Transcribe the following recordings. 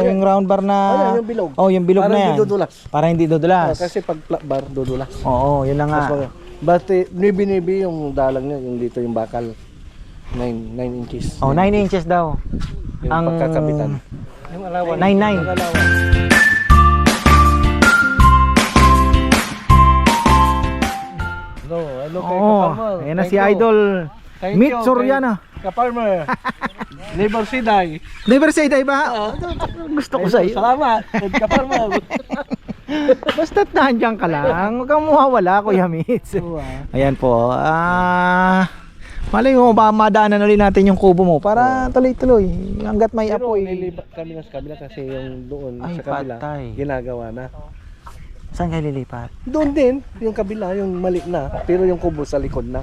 oh, yung round bar na... Ayan, yung bilog. Oh, yung bilog Para na hindi yan. dudulas. Para hindi dudulas. kasi pag flat bar, dudulas. Oo, yun na nga. Basta nibi-nibi yung dalang niya, yung dito yung bakal. 9 9 inches. Oh, 9 inches daw. Yung ang- pagkakapitan. Yung alawan. 9-9. Yung alawan. Hello, hello kay Oo, Kaparmer. ayan na si. Idol. Thank Meet you, Soriano. kay Kaparmer. Neighbor Siday. Never say die ba? Gusto ko sa iyo. Salamat. Kay Kaparmer. Basta't nandiyan ka lang. Huwag kang mawawala, Kuya Mitz. Ayan po. Ah... malay mo, baka madaanan ulit natin yung kubo mo para tuloy-tuloy. Hanggat may Pero apoy. nilipat kami na sa kabila kasi yung doon Ay, sa kabila patay. ginagawa na. Saan kayo lilipat? Doon din, yung kabila, yung mali na, pero yung kubo sa likod na.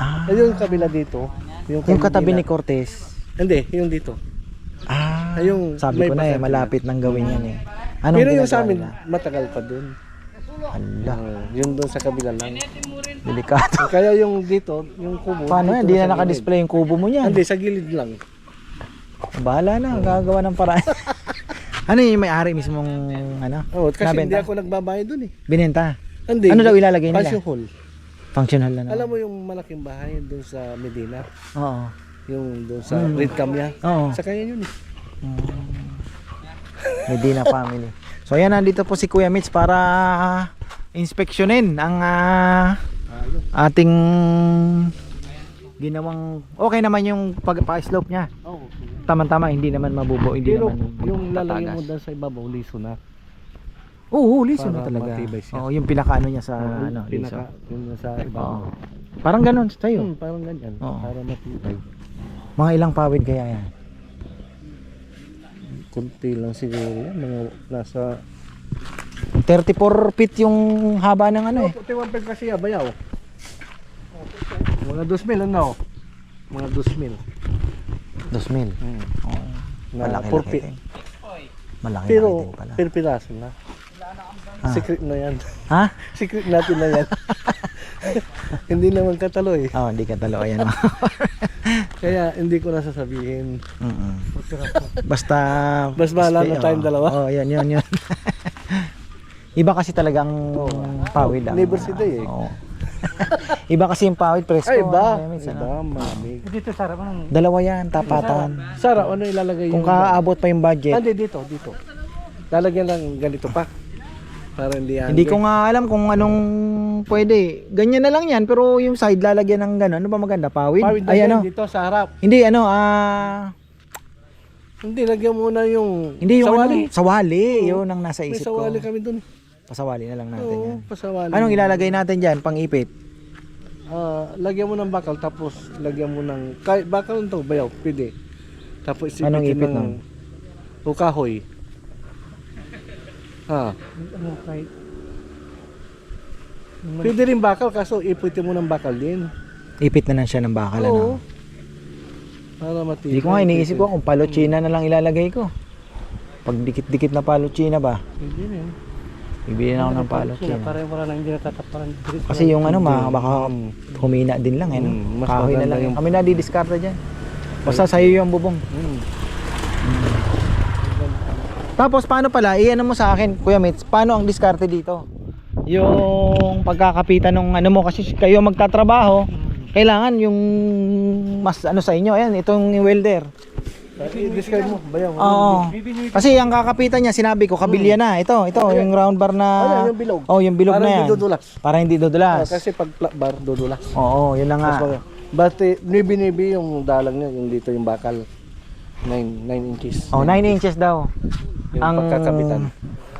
Ah, Ayun yung kabila dito. Yung, yung katabi ni. Cortez. Hindi, yung dito. Ah, Ay, yung sabi ko na eh, malapit nang gawin yan eh. Anong pero yung sa amin, matagal pa doon. Hala, Uh, yung doon sa kabila lang. delikado. Kaya yung dito, yung kubo. Paano yan? Hindi na nakadisplay yung kubo mo niyan. Hindi, sa gilid lang. Bahala na, gagawa ng paraan. ano yung may-ari mismong ano? Oh, kasi hindi Nabenta? ako nagbabayad doon eh. Binenta? Hindi. Ano daw ilalagay nila? Passion hall. Functional na naman. Alam mo yung malaking bahay doon sa Medina? Oo. Yung doon sa Mm. Red Cam niya? Oo. Sa kanya yun eh. Medina family. So ayan, nandito po si Kuya Mitch para inspeksyonin ang ah, Ayun. ating ginawang okay naman yung pag-slope niya. Oh, Tama-tama, hindi naman mabubo, hindi Pero naman yung lalagay mo doon sa ibabaw, liso na. Oo, liso na Para talaga. matibay siya. Oo, yung pinaka ano niya sa Oo, ano, liso. pinaka, yung nasa Oo. ibabaw. Parang ganun tayo. Hmm, parang ganyan. Oo. Para matibay. Mga ilang pawid kaya yan? Kunti lang siguro yan. Mga nasa... 34 feet yung haba ng ano eh. Puti one peg kasi abayaw. Mga 2,000 ano? Mga 2,000. 2,000. Hmm. Oo. Na Malaki four laki feet. din. Malaki Pero, din pala. per piraso na. Ah. Secret na yan. Ha? Secret natin na yan. hindi naman katalo eh. Oh, hindi ka talo. Ayan. oh. Kaya hindi ko na sasabihin. Mm-mm. Basta Mas bahala na Oo. tayong dalawa. Oh, yan, yan, yan. Iba kasi talagang pawid ang. Neighbor si Day eh. Oo. Iba kasi yung pawid presko. Ay, iba. ano, Iba, ano. malamig. Dito sarap ang Dalawa yan, tapatan. Sara, ano ilalagay Kung yung... kaabot pa yung budget. Hindi, dito, dito. Lalagyan lang ganito pa. Para hindi. Hindi ko nga alam kung anong pwede. Ganyan na lang yan, pero yung side lalagyan ng gano'n. Ano ba maganda? Pawid? Pawid na Ay, yan, ano? dito sa harap. Hindi, ano, ah... Hindi, lagyan muna yung... hindi yung sawali. ano, sawali. Yun ang nasa May isip ko. sawali kami dun. Pasawali na lang natin Oo, yan. pasawali. Anong ilalagay natin dyan, pang ipit? Ah, lagyan mo ng bakal, tapos lagyan mo ng... Kahit bakal lang to, bayaw, pwede. Tapos Anong ipit ng... nun? O kahoy. Ah, ano kahit pwede rin bakal, kaso ipitin mo ng bakal din. Ipit na lang siya ng bakal, ano? Oo. Para matibay. Hindi ko nga iniisip ko kung palochina na lang ilalagay ko. Pag dikit-dikit na palochina ba? Pwede rin. Bibili na ako ng palochina. para wala nang hindi natataparan. Kasi yung ano, ma, baka humina din lang, eh, no? Mm, mas Kahoy na maganda lang. yung- Kami na didiskarta dyan. Basta sa'yo yung bubong. Mm. Tapos paano pala, i-ano mo sa akin, Kuya Mitz, paano ang diskarte dito? Yung pagkakapitan ng ano mo kasi kayo magtatrabaho, kailangan yung mas ano sa inyo, ayan, itong welder. I-describe mo, bayaw. Oo. Kasi ang kakapitan niya, sinabi ko, kabilya na. Ito, ito, yung round bar na... Ayan, yung bilog. Oh, yung bilog Para na yan. hindi dudulas. Para hindi Ah, dudulas. kasi pag flat bar, dudulas. Oo, yun na nga. Mag- Basta nibi-nibi yung dalang niya, yung dito yung bakal. 9 9 inches. Oh, 9 inches daw. Yung ang- pagkakapitan.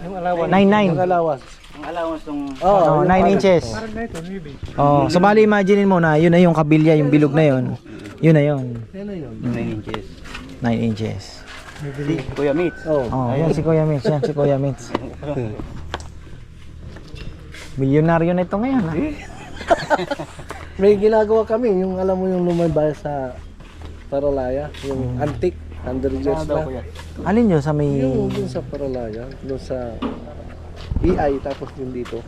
Yung alawan. 9-9. Yung alawas. Ang allowance ng Oo, Oh, yung 9 parang- inches. Parang ganito, maybe. Oh, so bali imaginein mo na, yun na yung kabilya, yung bilog na yun. Yun na yun. Yan na yun. 9 inches. 9 inches. Si Kuya Mitch. Oh. Oh, yan si Kuya Mitch, yan si Kuya Mitch. Milyonaryo na ito ngayon, ha? May ginagawa kami, yung alam mo yung lumabas sa Paralaya, yung antique, 100 years na. Alin nyo sa may... Yung dun sa Paralaya, dun sa EI, tapos yung dito.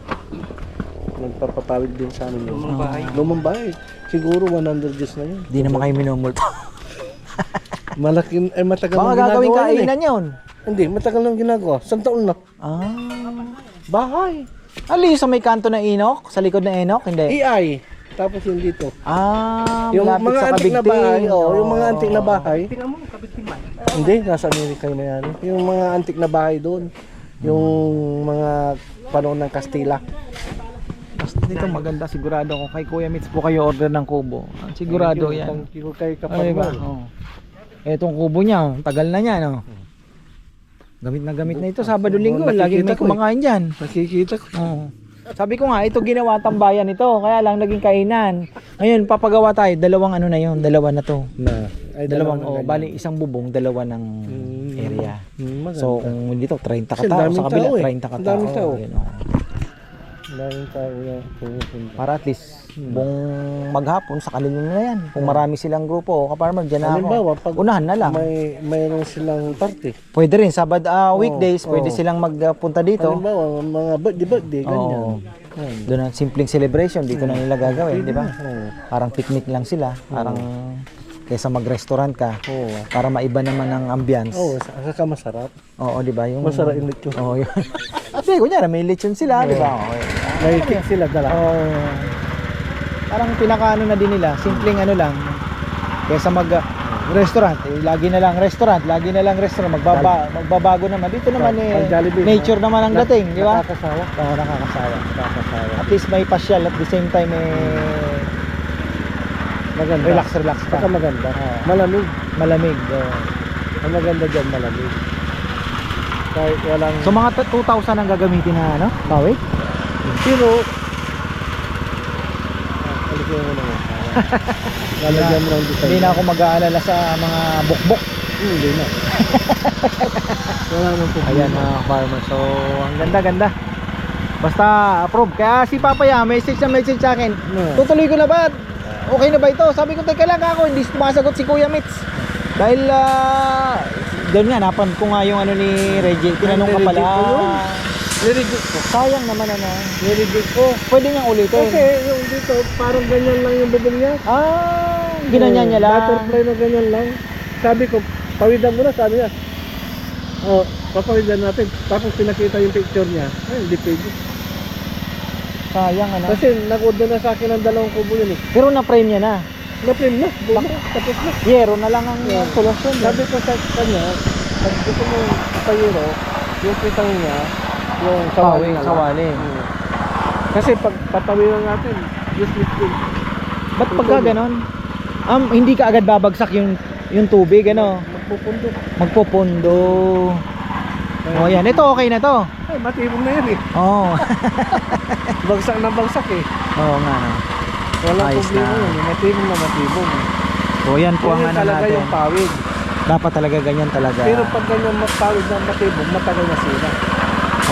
Nagpapapawid din sa amin yun. Lumang bahay. Lumang bahay. Siguro 100 years na yun. Di naman kayo minumulto. Malaki, eh matagal Baka nang gagawin ginagawa yun kainan yun. eh. Hindi, matagal nang ginagawa. Saan taon na? Ah. Bahay. Ali sa may kanto ng Inok? Sa likod ng Inok? Hindi. AI. Tapos yung dito. Ah, Yung malapit mga sa antik na Kabigting. bahay, oh, yung mga antik na bahay. Hindi, nasa Amerika yun na yan. Yung mga antik na bahay doon. Yung mga panahon ng Kastila. Basta dito maganda sigurado ko kay Kuya Mitz po kayo order ng kubo. Ah, Sigurado yan. Thank you kay Ano ba? Oh. Etong kubo niya, oh, tagal na niya, no. Gamit na gamit na ito Sabado Linggo, laging may eh. kumakain diyan. Nakikita ko. Oo. Sabi ko nga, ito ginawa tambayan ito, kaya lang naging kainan. Ngayon, papagawa tayo, dalawang ano na yon, dalawa na to. Na. Ay, Dalawang, oh, bali isang bubong, dalawa ng Mm. area. Maganda. So, kung dito, 30 Kasi katao, daming sa kabila, tao eh. 30 katao. Daming tao. Yun, oh. Daming tao na pumupunta. Para at least, buong maghapon, sa kanila na yan. Kung marami silang grupo, o kaparmer, dyan na ako. Halimbawa, pag Unahan na lang. may mayroon silang party. Pwede rin, Sabad, ah, Oo, weekdays, pwede oo. silang magpunta dito. Halimbawa, mga birthday, birthday, ganyan. Oo. Yan. Doon ang simpleng celebration, dito na nila gagawin, di ba? Oo. Parang picnic lang sila, parang kaysa mag-restaurant ka, Oo. para maiba naman ang ambience. Oo, sa- saka masarap. Oo, di ba? Yung Masarap yung lechon. Oo, yun. Eh, kunyari, may lechon sila, di ba? Okay. May cake sila dala. Oo. Parang pinakaano na din nila, simpleng ano lang. Kaysa mag ah, restaurant, eh, lagi na lang restaurant, lagi na lang restaurant, magbaba, magbabago naman. Dito naman eh, Jollibee, nature naman ang dating, di ba? Nakakasawa. Oo, nakakasawa. Nakakasawa. At least may pasyal at the same time eh, Maganda. relax, relax ka. Saka maganda. Oo. Malamig. Malamig. oo. Ang maganda dyan, malamig. Kahit walang... So mga t- 2,000 ang gagamitin na ano? Kawit? Pero... Ah, Alikin mo naman. Lalagyan mo ng design. Hindi na ako mag-aalala sa mga bukbok. Hmm, Hindi na. Wala nang problema. Ayan mga farmer. So, ang ganda-ganda. Basta approve. Kaya si Papaya, message na message sa akin. No. Tutuloy ko na ba? Okay na ba ito? Sabi ko, teka lang ako, hindi sumasagot si Kuya Mitz. Dahil, ah, doon nga, napan ko nga yung ano ni Reggie. Tinanong ka pala. Nireject ko. Sayang naman ano. Nireject ko. Pwede niyang ulitin. Kasi yung dito, parang ganyan lang yung bubong niya. Ah, ginanyan niya lang. Butterfly na ganyan lang. Sabi ko, pawidan mo na, sabi niya. Oh, papawidan natin. Tapos pinakita yung picture niya. Ay, hindi pwede. Sayang ano. Kasi nag-order na sa akin ng dalawang kubo yun eh. Pero na-frame niya na. Na-frame na, buo na, tapos na. Yero na lang ang Yeah. solusyon. eh. Sabi ko sa kanya, pag gusto mo payero, yung pitang niya, yung sawali lang. sawali. Mm. Kasi pag patawiran natin, just lifting. Ba't pagka ganon? Um, hindi ka agad babagsak yung yung tubig, ano? Magpupundo. Magpupundo. Oh, yan. Ito okay na to. Ay, matibong na yan eh. Oo. Bagsak na bagsak eh. Oo nga. No. Walang Ayos problema na. yun. Matibong na matibong. So, yan po ang ano talaga natin. yung pawid. Dapat talaga ganyan talaga. Pero pag ganyan matawid na matibong, matagal na sila.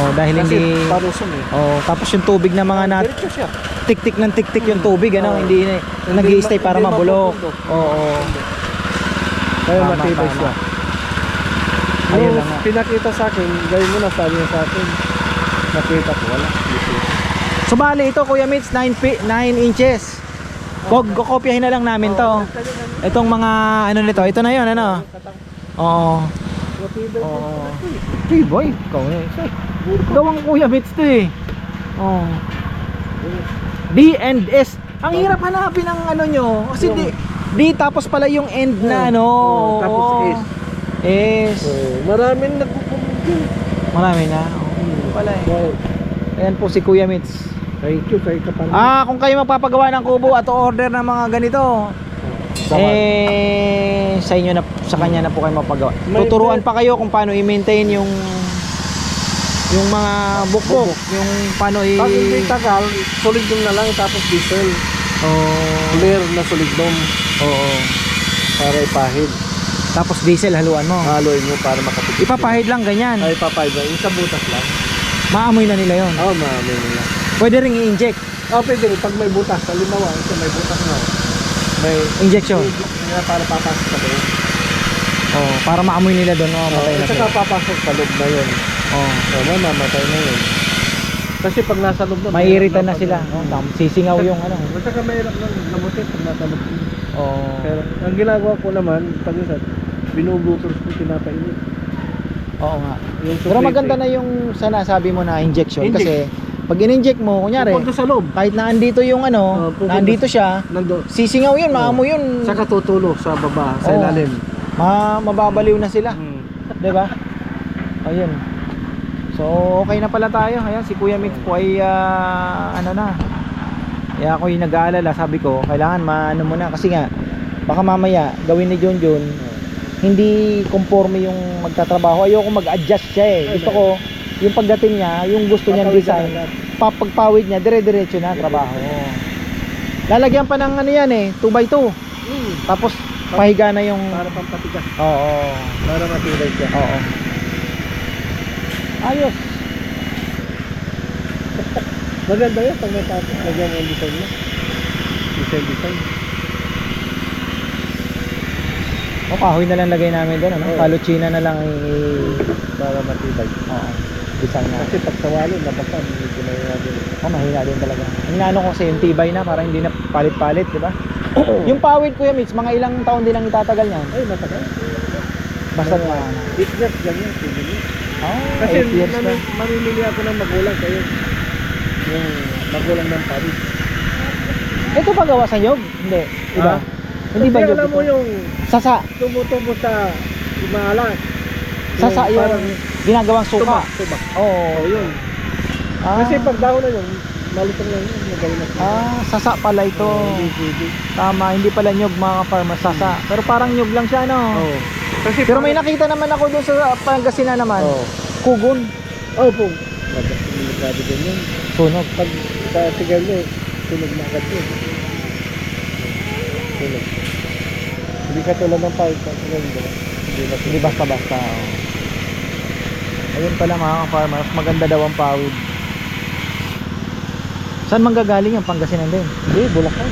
Oh, dahil Kasi hindi paruson eh. Oh, tapos yung tubig na mga nat tik-tik ng tik-tik yung tubig, ano, Oo. hindi nag-i-stay ma- para hindi mabulok. Oo. Kaya Tama, matibay siya. Ayun lang nga. pinakita sa akin, gawin mo na sabi niya sa akin. Nakita ko, wala. So bali ito Kuya Mitz 9 pi- 9 inches. Kog kokopyahin na lang namin to. Itong mga ano nito, ito na 'yon ano. Oo. Oh. Hey boy, ikaw na. Gawang Kuya Mitz to eh. Oo. D and S. Ang hirap hanapin ng ano nyo. Kasi D, D tapos pala yung end na ano. Oo, tapos. S. S. Maraming nagpupunod Marami na. Oo, pala eh. Ayan po si Kuya Mitz. Thank you kay Kapal. Ah, kung kayo magpapagawa ng kubo at order ng mga ganito, eh sa inyo na sa kanya na po kayo mapagawa. Tuturuan pa kayo kung paano i-maintain yung yung mga bukbok, yung paano i Pag hindi tagal, solid dome na lang tapos diesel. oh, Clear na solid dome oo. para ipahid. Tapos diesel haluan mo. Haloy mo para makapit. Ipapahid lang ganyan. Ay, papahid na. Yung sa butas lang. Maamoy na nila 'yon. Oo, oh, marami nila. Pwede ring i-inject. Oh, pwede rin. Pag may butas, halimbawa, ito may butas na. oh. May Injection. nila para papasok sa loob. Oh, para maamoy nila doon, oh, Oh, patay na at saka sila. papasok sa loob na yun. Oh. May mamatay na yun. Kasi pag nasa loob na, Maiiritan na sila. Oh, tam- sisingaw yung ano. At saka mahirap lang gamutin pag nasa loob. Oh. Pero ang ginagawa ko naman, pag isa, Binubutos ko, pinapainit. Oo nga. Yung Pero supreme. maganda na yung sinasabi mo na injection Inject. kasi pag in-inject mo, kunyari, Pupunta sa loob. kahit na andito yung ano, Oh, pupunta- nandito siya, Nando. sisingaw yun, maamoy yun. Saka tutulo sa baba, sa Oo. ilalim. Ma mababaliw na sila, Hmm. 'di ba? Ayun. So, okay na pala tayo. Ayan, si Kuya Mix po ay ah, ano na. Kaya ako yung nag-aalala, sabi ko, kailangan maano mo na kasi nga baka mamaya gawin ni John John hindi conforme yung magtatrabaho. Ayoko mag-adjust siya eh. Gusto ko yung pagdating niya, yung gusto ka design, papagpawid niya, dire-diretso na trabaho. Lalagyan pa ng ano yan eh, 2x2. Hmm. Tapos pahiga na yung Para pampatigas. Oo. Para matibay siya. Oo. Ayos. Maganda yun pag natapos. Lagyan mo yung design mo. Design, design. O kahoy na lang lagay namin doon, ano? Oo. Paluchina na lang i Para matibay. Oo. Design na. Kasi pag sawalo, nabasa, medyo na natin. Oh, mahina din talaga. Ang inaano ko kasi yung tibay na para hindi na palit-palit, di ba? yung pawid kuya Mitch, mga ilang taon din ang itatagal niyan. Ay, matagal. Basta na. Eight years, ganyan. pwede Oh, Kasi 8 years na. nami- mamimili ako ng magulang kayo. Yung magulang ng pawid. Ito pa gawa sa nyog? Hindi. Iba. Ah? Hindi ba Kasi nyog alam mo yung Sasa. tumutubo sa imalas. Sasa yung parang ginagawang suka. Tubak, tubak. Oo. Oo, yun. Ah, Kasi pag dahon na yun, malutong lang yun. Magaling na ah, sasa pala ito. Hindi pwede. Tama, hindi pala nyog mga farmer sasa. Pero parang nyog lang siya, no? Oo. Kasi Pero may nakita naman ako doon sa Pangasinan naman. Oo. Kugon. Oo po. Grabe din yun. Sunog. Pag sa sigarilyo, tunog na agad yun. Tunog. Hindi ka tulad ng pipe sa sigarilyo. Hindi na Hindi basta-basta. oh. Ayun pala mga farmers, maganda daw ang pawid. Saan manggagaling ang Pangasinan din? Hindi, Bulacan.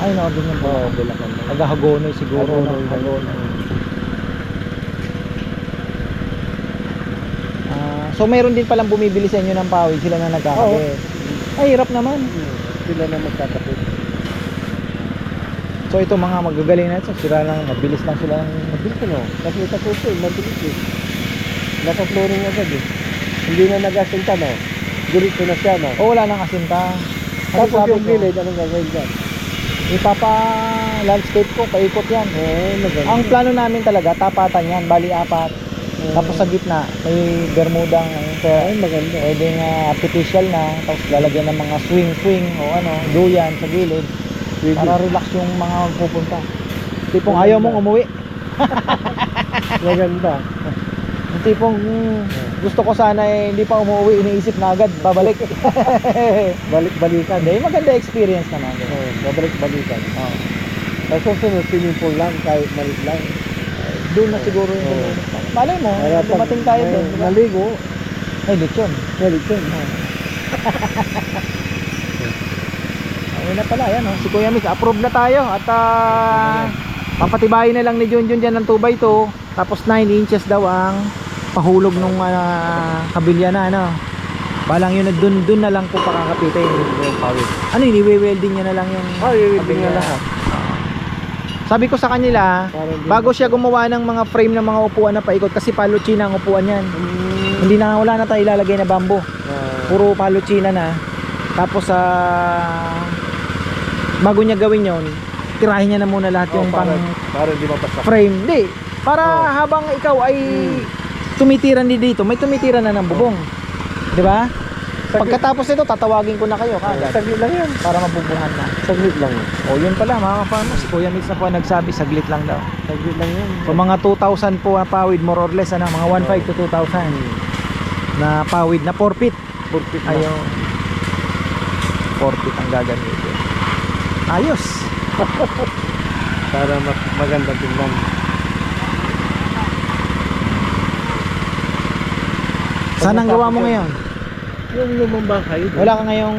Ay, na-order niyo Oo, po. Bulacan. Taga Hagonoy siguro. Hagonoy, no? Hagonoy. Ah, so mayroon din palang bumibili sa inyo ng pawid, sila na nagkakabit. Ay, hirap naman. Sila na magkakapit. So ito mga magagaling na ito, sila lang, mabilis lang sila. ng- Mabilis ko no. Kasi ito po ito, mabilis eh. Nasa flooring agad eh. Hindi na nagasinta no. Diretso na siya no. O wala nang asinta. Ano Tapos sabi yung ko? gilid, anong gagawin dyan? Ipapa landscape ko, paikot yan. Eh, maganda. Ang plano namin talaga, tapatan yan, bali apat. Tapos sa gitna, may bermudang kaya Ay, maganda. pwedeng ah, artificial na, tapos lalagyan ng mga swing-swing o ano, duyan sa gilid Pwede. para relax yung mga pupunta. Tipong Maganda. ayaw mong umuwi. Maganda. Yung tipong mm, gusto ko sana eh, hindi pa umuwi, iniisip na agad, babalik. Balik-balikan. Hindi, maganda experience naman. Oo, babalik-balikan. Oh. Tapos susunod, swimming pool lang, kahit malit lang. Doon na siguro yung Oo. Malay mo, Kaya dumating tayo doon. di ba? Naligo, Ay, lechon. malit yun. Ayun na pala, yan oh. Si Kuya Mix, approve na tayo at ah, papatibayin na lang ni Junjun dyan ng 2x2 tapos 9 inches daw ang pahulog nung ah, kabilya na ano. Balang yun, dun, dun na lang po pakakapitin. Ano yun, i-welding niya na lang yung Ah, i-welding kabilya. na lahat. Sabi ko sa kanila, bago siya gumawa ng mga frame ng mga upuan na paikot kasi paluchina ang upuan yan. Mm, Hindi na, wala na tayo ilalagay na bamboo. ah, puro paluchina na tapos sa bago niya gawin yon tirahin niya na muna lahat oh, yung para, pang para hindi mapasak. frame hindi para Oh. habang ikaw ay Hmm. tumitiran din dito may tumitiran na ng bubong di ba pagkatapos nito tatawagin ko na kayo Ah, kagad Saglit lang yan. para mabubungan na Saglit lang. o yun pala mga farmers si Kuya Mix na po ang nagsabi saglit lang daw Saglit lang yan. so mga 2,000 po ang pawid more or less ano, mga 1,500 to 2,000 na pawid na 4 feet Purpit na. Ayaw. 4 feet ang gagamitin. Ayos. Para maganda tingnan. Saan ang gawa mo ngayon? Yung lumang bahay. doon. Wala ka ngayong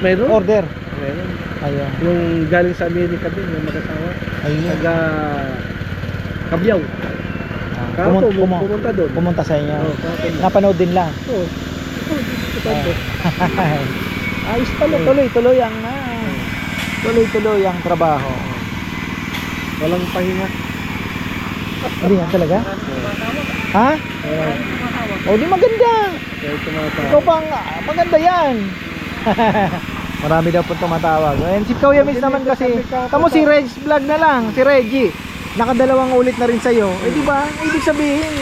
Meron? order. Meron. Ayun. Yung galing sa Amerika din, yung mag-asawa. Ayun. Taga Kabyaw. Ah, Kahapon, pumun- pumun- pumunta doon. pumunta sa inyo. Kahapon. Napanood din lang. Oo. Oh, ito. Ayos pala. Tuloy-tuloy ang ah, tuloy-tuloy ang trabaho. Walang pahinga. Hindi nga talaga? Ha? O di maganda. Tumatawag. Ikaw pang ah, maganda yan. Marami daw po tumatawag. And si Kuya Mitch naman kasi, tamo si Reg vlog na lang, si Reggie. Nakadalawang ulit na rin sa'yo. Eh di ba? Ibig sabihin,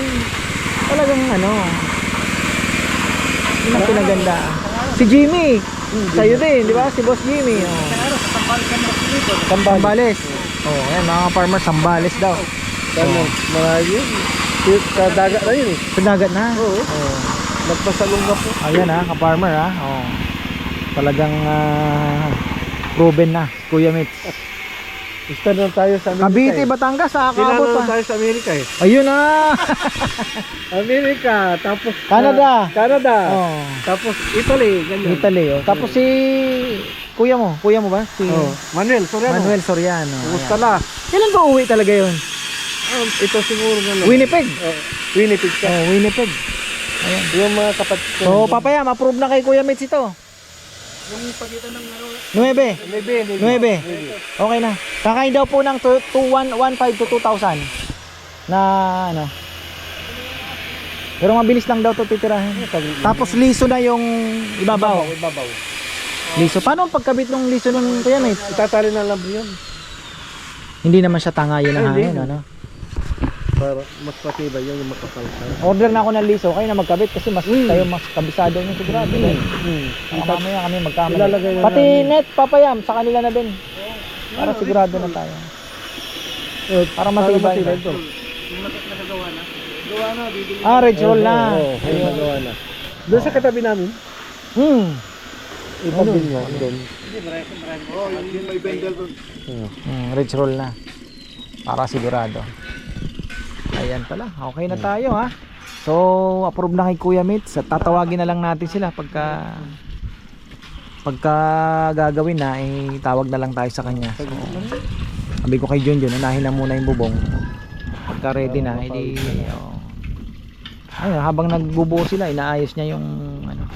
talagang ano, yun ang pinaganda. Si Jimmy, sa'yo din, di ba? Si Boss Jimmy. Oh. Sambales. Oh, ayan, mga farmer, Sambales daw. Ano, marami yun. Yung Kadagat na yun eh. Sa dagat na. Oo. Oh. Nagpasalong na po. Ayan ha, ka-farmer ha. Oh. Talagang ah, proven na, Kuya Mitch. Gusto na tayo sa Amerika Cavite, eh. Batangas, nakakabot na pa. tayo sa Amerika eh. Ayun na. Amerika, tapos ah, Canada. Canada. oh. Tapos Italy, ganyan. Italy, oh. Tapos si Kuya mo, kuya mo ba? Si Oh, Manuel Soriano. Manuel Soriano. Kumusta na? Kailan ba uwi talaga 'yon? Um, ito siguro na lang. Winnipeg. Oh, Winnipeg ka. Oh, Winnipeg. Ayan. Yung mga kapatid ko. So, papayam, approve na kay Kuya Mitch ito. Yung pagitan ng ano, Nuebe. Maybe, maybe. Nuebe. Okay na. Kakain daw po ng 2115 to 2,000 na ano. Pero mabilis lang daw to titirahin. Tapos liso na yung ibabaw. Ibabaw. Liso. Paano ang pagkabit ng liso ng kuya mate? Itatali na lang yun. Hindi naman siya tangayin ng Ay, hindi. hangin, ano? Para mas matibay yun yung makapal ka. Order na ako ng liso, kayo na magkabit kasi mas kayo mas kabisado niyo sigurado. Mm. Hmm. Baka mamaya kami magkamali. Na Pati namin. net papayam sa kanila na din. Para sigurado na tayo. Eh, Para matibay. ito. Ah, red roll na. Oo, oo, magawa na. Doon sa katabi namin, Hmm. ipagin nyo doon. Hmm, red roll na. Para sigurado. Ayan pala. Okay na tayo ha. So, approve na kay Kuya Mitch. At tatawagin na lang natin sila pagka pagka gagawin na, eh, tawag na lang tayo sa kanya. So, sabi ko kay John, unahin na muna yung bubong. Pagka ready na, edi, oh. Ayun, habang nagbubuo sila, inaayos niya yung ano.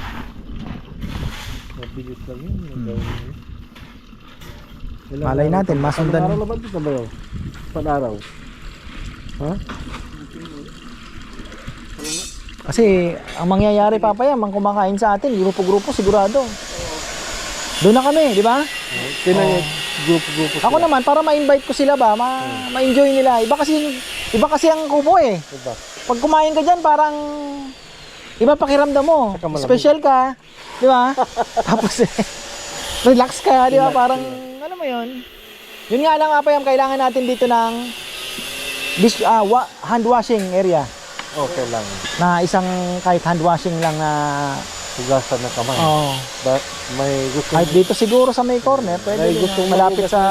Mabilis lang yun. Hmm. Malay natin, masundan. Anong araw naman dito ba yun? Pan-araw? Ha? Kasi ang mangyayari papaya, mang kumakain sa atin, grupo-grupo sigurado. Doon na kami, di ba? Sino yung grupo-grupo? Ako naman para ma-invite ko sila ba, ma- ma-enjoy nila. Iba kasi iba kasi ang kubo eh. Diba? Pag kumain ka diyan parang iba pakiramdam mo. Special ka, di ba? Tapos eh, relax ka, di ba? Parang ano mo 'yon. Yun nga lang apa yung kailangan natin dito ng dish, ah, wa- hand washing area Okay lang. na isang kahit hand washing lang na Hugasan ng kamay. oh, Ba- may gusto kahit dito siguro sa may corner pwede May ah, malapit sa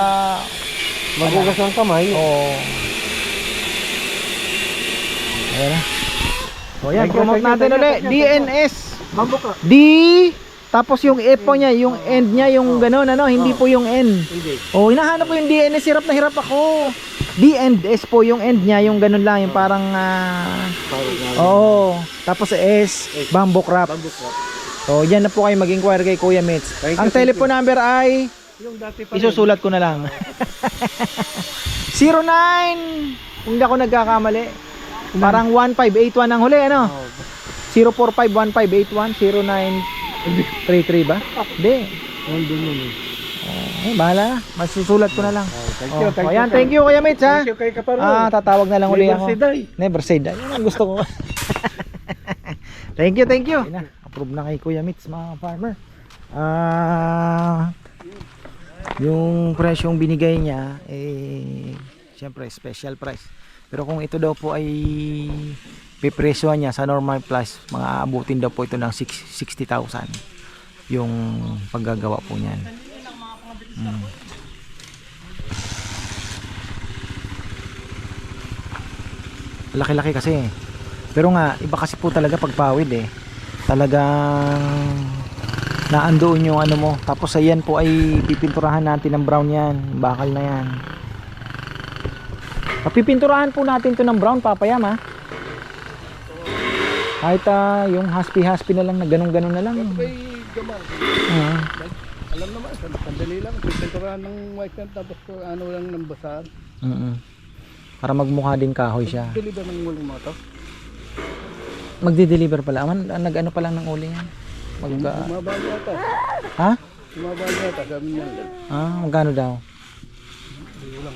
maghugas ng kamay. Oo. Ayan na. So yan, promote natin ulit. DNS. Mambok. D. Tapos yung F po niya, yung end niya, yung gano'n, ano, hindi po yung N. Hindi. Oh, hinahanap ko yung DNS, hirap na hirap ako. D and S po yung end niya, yung gano'n lang, yung parang, ah, oo. Tapos S, bamboo crop. So, yan na po kayo mag-inquire kay Kuya Mitch. Thank you, Ang thank telephone number ay Yung dati pa rin. Isusulat ko na lang. 09 Kung di ako nagkakamali. Parang 1581 ang huli ano? Oh, 04515810933 ba? Hindi. nandun yun eh. Eh, bahala. Masusulat ko na lang. Oh, thank Oh, you, thank oh, you. yan, thank you Kuya Mitch ha. Thank you kay Kaparol. Ah, tatawag na lang uli Never ako. say die. Never say die. Yan ang gusto ko. thank you, thank you. Na, approve na kay Kuya Mitz mga farmer. Ah, yung presyong binigay niya eh syempre special price. Pero kung ito daw po ay pipresyohan niya sa normal price, mga aabutin daw po ito ng six- 60,000 yung paggagawa po niyan. Mm. Laki-laki kasi. eh. Pero nga, iba kasi po talaga pagpawid eh. Talagang naandoon yung ano mo. Tapos ayan po ay pipinturahan natin ng brown yan. Bakal na yan. Papipinturahan po natin to ng brown papayam ha. Kahit ah, yung haspi-haspi na lang na ganun-ganun na lang. May gamal. Ah. Alam naman, sandali lang. Pinturahan ng white yan, tapos ano lang ng basar. Mm-mm. Para magmukha din kahoy siya. Deliver ng muling mo to. Magde-deliver pala. Man, ah, nag-ano pa lang ng uling yan. Mag, ah, Sumabali yata. ha? Sumabali yata. Sabi niya. Ah, magkano daw?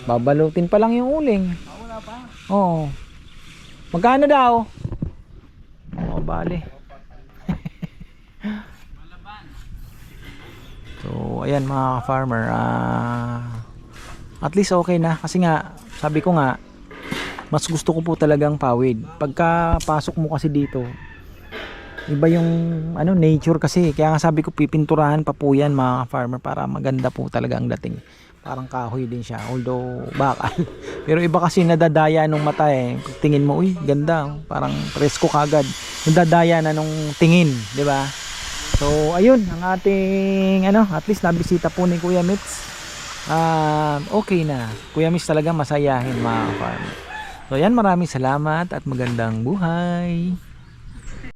Babalutin pa lang yung uling. Oo. Magkano daw? Oo, bale. so, ayan mga farmer. Ah, at least okay na. Kasi nga, sabi ko nga, mas gusto ko po talagang pawid. Pagka pasok mo kasi dito, iba yung ano nature kasi kaya nga sabi ko pipinturahan pa po yan mga farmer para maganda po talaga ang dating parang kahoy din siya although bakal pero iba kasi nadadaya nung mata eh tingin mo uy ganda oh. parang presko kagad nadadaya na nung tingin di ba so ayun ang ating ano at least nabisita po ni Kuya Mitz. Ah, okay na. Kuya Mitz talaga masayahin mga farmer so yan maraming salamat at magandang buhay